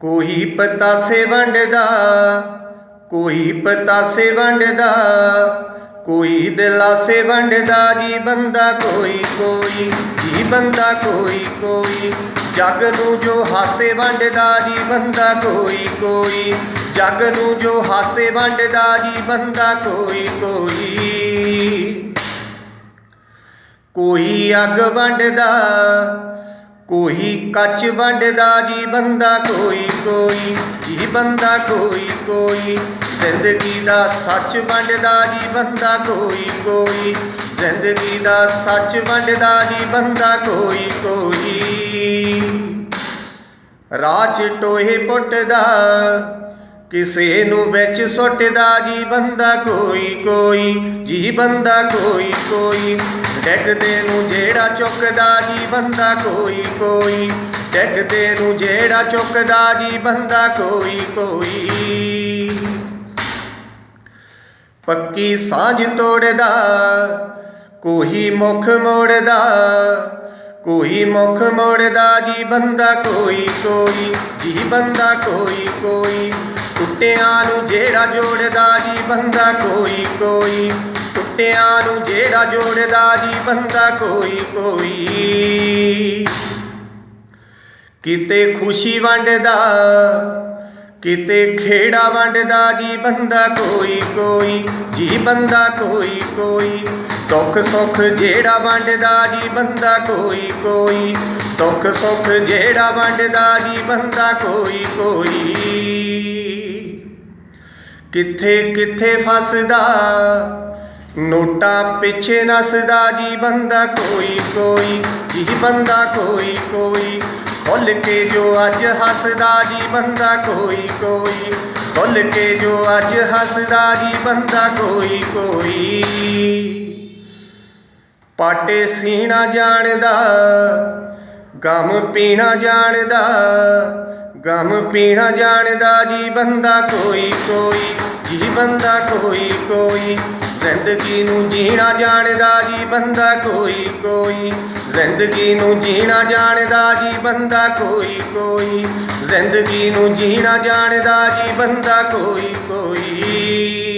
ਕੋਈ ਪਤਾਸੇ ਵੰਡਦਾ, ਕੋਈ ਪਤਾਸੇ ਵੰਡਦਾ, ਕੋਈ ਦਿਲਾਸੇ ਵੰਡਦਾ ਜੀ ਬੰਦਾ ਕੋਈ ਕੋਈ, ਜੀ ਬੰਦਾ ਕੋਈ ਕੋਈ। ਜਗ ਨੂੰ ਜੋ ਹਾਸੇ ਵੰਡਦਾ ਜੀ ਬੰਦਾ ਕੋਈ ਕੋਈ, ਜਗ ਨੂੰ ਜੋ ਹਾਸੇ ਵੰਡਦਾ ਜੀ ਬੰਦਾ ਕੋਈ ਕੋਈ। ਕੋਈ ਅੱਗ ਵੰਡਦਾ ਕੋਈ ਕੱਚ ਵੰਡਦਾ ਜੀ ਬੰਦਾ ਕੋਈ ਕੋਈ ਜੀ ਬੰਦਾ ਕੋਈ ਕੋਈ ਜ਼ਿੰਦਗੀ ਦਾ ਸੱਚ ਵੰਡਦਾ ਜੀ ਬੰਦਾ ਕੋਈ ਕੋਈ ਜ਼ਿੰਦਗੀ ਦਾ ਸੱਚ ਵੰਡਦਾ ਜੀ ਬੰਦਾ ਕੋਈ ਕੋਈ ਰਾਹ 'ਚ ਟੋਏ ਪੁੱਟਦਾ ਕਿਸੇ ਨੂੰ ਵਿੱਚ ਸੁੱਟਦਾ ਜੀ ਬੰਦਾ ਕੋਈ ਕੋਈ, ਜੀ ਬੰਦਾ ਕੋਈ ਕੋਈ। ਡੈਗਦੇ ਨੂੰ ਜਿਹੜਾ ਚੁੱਕਦਾ ਜੀ ਬੰਦਾ ਕੋਈ ਕੋਈ। ਡੈਗਦੇ ਨੂੰ ਜਿਹੜਾ ਚੁੱਕਦਾ ਜੀ ਬੰਦਾ ਕੋਈ ਕੋਈ। ਪੱਕੀ ਸਾਂਝ ਤੋੜਦਾ, ਕੋਈ ਮੁਖ ਮੋੜਦਾ ਕੋਈ ਮੁਖ ਮੋੜਦਾ ਜੀ ਬੰਦਾ ਕੋਈ ਕੋਈ ਜੀ ਬੰਦਾ ਕੋਈ ਕੋਈ ਟੁੱਟਿਆਂ ਨੂੰ ਜਿਹੜਾ ਜੋੜਦਾ ਜੀ ਬੰਦਾ ਕੋਈ ਕੋਈ ਟੁੱਟਿਆਂ ਨੂੰ ਜਿਹੜਾ ਜੋੜਦਾ ਜੀ ਬੰਦਾ ਕੋਈ ਕੋਈ ਕਿਤੇ ਖੁਸ਼ੀ ਵੰਡਦਾ ਕਿਤੇ ਖੇੜਾ ਵੰਡਦਾ ਜੀ ਬੰਦਾ ਕੋਈ ਕੋਈ, ਜੀ ਬੰਦਾ ਕੋਈ ਕੋਈ। ਦੁੱਖ ਸੁੱਖ ਜਿਹੜਾ ਵੰਡਦਾ ਜੀ ਬੰਦਾ ਕੋਈ ਕੋਈ। ਦੁੱਖ ਸੁੱਖ ਜਿਹੜਾ ਵੰਡਦਾ ਜੀ ਬੰਦਾ ਕੋਈ ਕੋਈ। ਕਿੱਥੇ ਕਿੱਥੇ ਫਸਦਾ? ਨੋਟਾਂ ਪਿੱਛੇ ਨਸਦਾ ਜੀ ਬੰਦਾ ਕੋਈ ਕੋਈ, ਜੀ ਬੰਦਾ ਕੋਈ ਕੋਈ। ਖੁੱਲ ਕੇ ਜੋ ਅੱਜ ਹੱਸਦਾ ਜੀ ਬੰਦਾ ਕੋਈ ਕੋਈ, ਖੁੱਲ ਕੇ ਜੋ ਅੱਜ ਹੱਸਦਾ ਜੀ ਬੰਦਾ ਕੋਈ ਕੋਈ। ਪਾਟੇ ਸੀਣਾ ਜਾਣਦਾ, ਗਮ ਪੀਣਾ ਜਾਣਦਾ, ਗਮ ਪੀਣਾ ਜਾਣਦਾ ਜੀ ਬੰਦਾ ਕੋਈ ਕੋਈ, ਜੀ ਬੰਦਾ ਕੋਈ ਕੋਈ। ਜ਼ਿੰਦਗੀ ਨੂੰ ਜੀਣਾ ਜਾਣਦਾ ਜੀ ਬੰਦਾ ਕੋਈ ਕੋਈ। ਜ਼ਿੰਦਗੀ ਨੂੰ ਜੀਣਾ ਜਾਣਦਾ ਜੀ ਬੰਦਾ ਕੋਈ ਕੋਈ। ਜ਼ਿੰਦਗੀ ਨੂੰ ਜੀਣਾ ਜਾਣਦਾ ਜੀ ਬੰਦਾ ਕੋਈ ਕੋਈ।